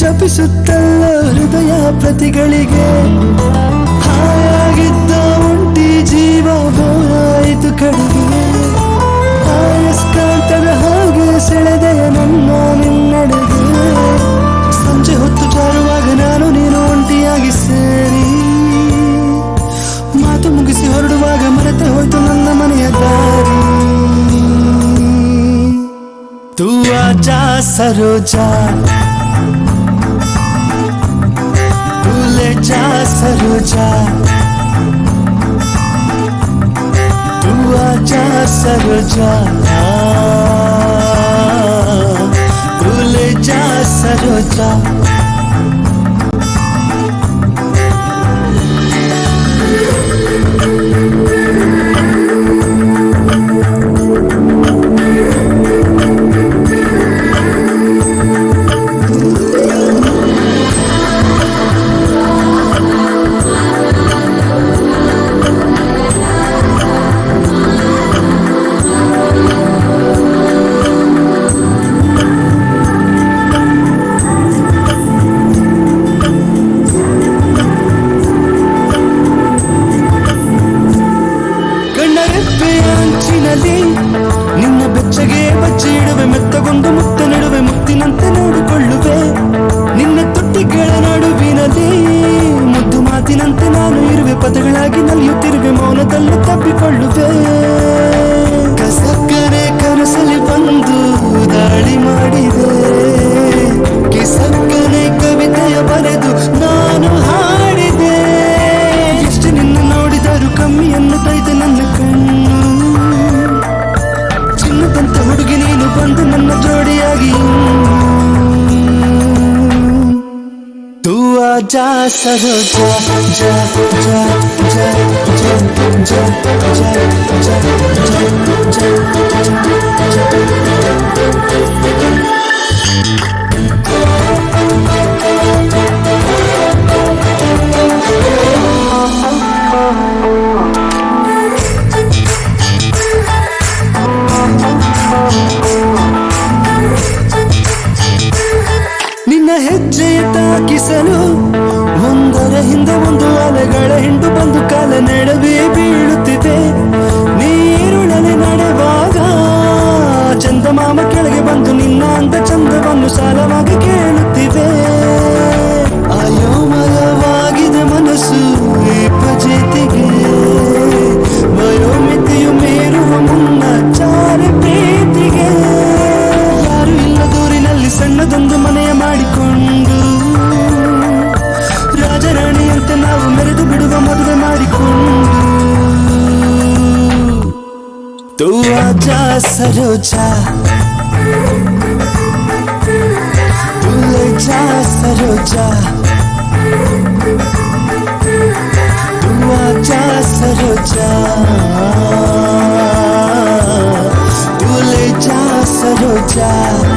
ತೋರಿಸುತ್ತಲ್ಲ ಹೃದಯ ಪ್ರತಿಗಳಿಗೆ. ಹಾಯಾಗಿದ್ದ ಒಂಟಿ ಜೀವ ಹೋರಾಯಿತು ಕಡೆಗೆ ಆಯಸ್ಕಾಂತದ ಹಾಗೆ ಸೆಳೆದೆ ನನ್ನ ನಿನ್ನಡೆಗೆ. ಸಂಜೆ ಹೊತ್ತು ಜಾರುವಾಗ ನಾನು ನೀನು ಒಂಟಿಯಾಗಿ ಸೇರಿ. ಮಾತು ಮುಗಿಸಿ ಹೊರಡುವಾಗ ಮರೆತೆ ಹೋಯ್ತು ನನ್ನ ಮನೆಯ ದಾರಿ. ಆಜಾ ಸರೋಜಾ सरोजा। तू आजा सरोजा। भूल जा सरोजा। ಇಡುವೆ ಮೆತ್ತಗೊಂಡು ಮುತ್ತ ನಡುವೆ ಮುತ್ತಿನಂತೆ ನೋಡಿಕೊಳ್ಳುವೆ. ನಿನ್ನ ತುಟ್ಟಿಗಳ ನಡುವಿನಲ್ಲಿ ಮುದ್ದು ಮಾತಿನಂತೆ ನಾನು ಇರುವೆ. ಪದಗಳಾಗಿ ನಲಿಯುತ್ತಿರುವೆ, ಮೌನದಲ್ಲಿ ತಪ್ಪಿಕೊಳ್ಳುವೆ. ಕಸಕ್ಕರೆ ಕನಸಲಿ ಬಂದು ದಾಳಿ ಮಾಡಿದೆ. जा सरो जा जा जा जा जा जा ಹೆಜ್ಜೆಯ ತಾಕಿಸಲು ಒಂದರ ಹಿಂದೆ ಒಂದು ಅಲೆಗಳ ಹಿಂಡು ಬಂದು ಕಾಲ ನೆಡವೇ ಬೀಳುತ್ತಿದೆ. तू आजा सरोजा। तू ले जा सरोजा। तू आजा सरोजा। तू ले जा सरोजा।